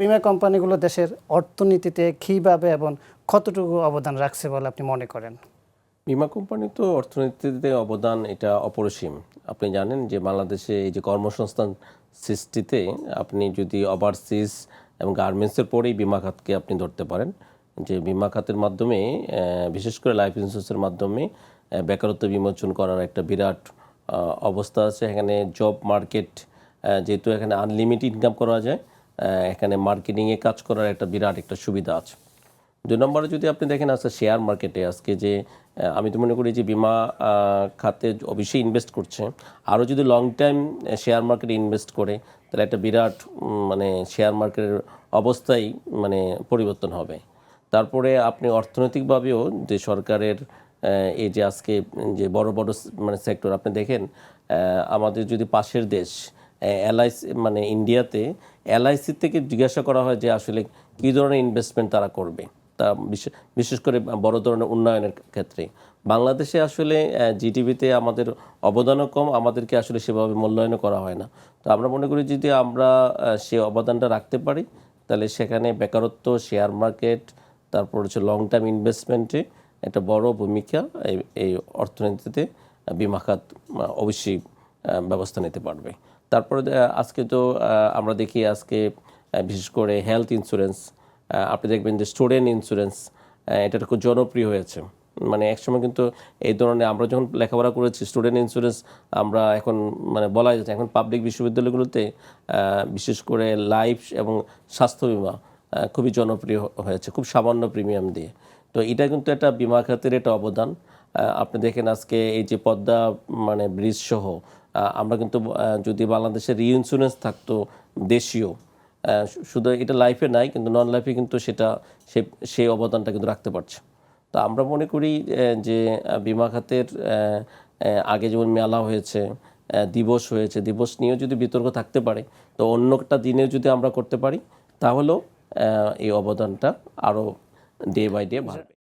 বিমা কোম্পানিগুলো দেশের অর্থনীতিতে কীভাবে এবং কতটুকু অবদান রাখছে বলে আপনি মনে করেন? বিমা কোম্পানি তো অর্থনীতিতে অবদান এটা অপরিসীম। আপনি জানেন যে বাংলাদেশে এই যে কর্মসংস্থান সৃষ্টিতে আপনি যদি ওভারসিজ এবং গার্মেন্টসের পরেই বিমা খাতকে আপনি ধরতে পারেন, যে বিমা খাতের মাধ্যমে বিশেষ করে লাইফ ইন্স্যুরেন্সের মাধ্যমে বেকারত্ব বিমোচন করার একটা বিরাট অবস্থা আছে। এখানে জব মার্কেট যেহেতু এখানে আনলিমিটেড ইনকাম করা যায় এখানে মার্কেটিংয়ে কাজ করার একটা বিরাট একটা সুবিধা আছে। দুই নম্বরে যদি আপনি দেখেন আজকে শেয়ার মার্কেটে আজকে যে আমি তো মনে করি যে বিমা খাতে অবশ্যই ইনভেস্ট করছে। আরও যদি লং টাইম শেয়ার মার্কেটে ইনভেস্ট করে, তাহলে একটা বিরাট মানে শেয়ার মার্কেটের অবস্থাই মানে পরিবর্তন হবে। তারপরে আপনি অর্থনৈতিকভাবেও যে সরকারের এই যে আজকে যে বড় বড় মানে সেক্টর আপনি দেখেন আমাদের যদি পাশের দেশ এলআইসি মানে ইন্ডিয়াতে এলআইসি থেকে জিজ্ঞাসা করা হয় যে আসলে কী ধরনের ইনভেস্টমেন্ট তারা করবে। তা বিশে- বিশেষ করে বড় ধরনের উন্নয়নের ক্ষেত্রে। বাংলাদেশে আসলে জিটিভিতে আমাদের অবদানও কম, আমাদেরকে আসলে সেভাবে মূল্যায়নও করা হয় না। তো আমরা মনে করি যদি আমরা সে অবদানটা রাখতে পারি, তাহলে সেখানে বেকারত্ব শেয়ার মার্কেট তারপর হচ্ছে লং টার্ম ইনভেস্টমেন্টে একটা বড় ভূমিকা এই এই অর্থনীতিতে বিমা খাত অবশ্যই ব্যবস্থা নিতে পারবে। তারপরে আজকে তো আমরা দেখি আজকে বিশেষ করে হেলথ ইন্স্যুরেন্স আপনি দেখবেন যে স্টুডেন্ট ইন্স্যুরেন্স এটা খুব জনপ্রিয় হয়েছে। মানে একসময় কিন্তু এই ধরনের আমরা যখন লেখাপড়া করেছি স্টুডেন্ট ইন্স্যুরেন্স আমরা এখন মানে বলা যাচ্ছে এখন পাবলিক বিশ্ববিদ্যালয়গুলোতে বিশেষ করে লাইফ এবং স্বাস্থ্য বিমা খুবই জনপ্রিয় হয়েছে, খুব সামান্য প্রিমিয়াম দিয়ে। তো এটা কিন্তু একটা বিমা খাতের একটা অবদান। আপনি দেখেন আজকে এই যে পদ্মা মানে ব্রিজ সহ আমরা কিন্তু যদি বাংলাদেশের রিইন্স্যুরেন্স থাকতো দেশীয় শুধু এটা লাইফে নাই, কিন্তু নন লাইফে কিন্তু সেটা, সে সেই অবদানটা কিন্তু রাখতে পারছে। তো আমরা মনে করি যে বিমা খাতের আগে যেমন মেলা হয়েছে দিবস হয়েছে দিবস নিয়েও যদি বিতর্ক থাকতে পারে, তো অন্য একটা দিনে যদি আমরা করতে পারি, তাহলেও এই অবদানটা আরও ডে বাই ডে বাড়বে।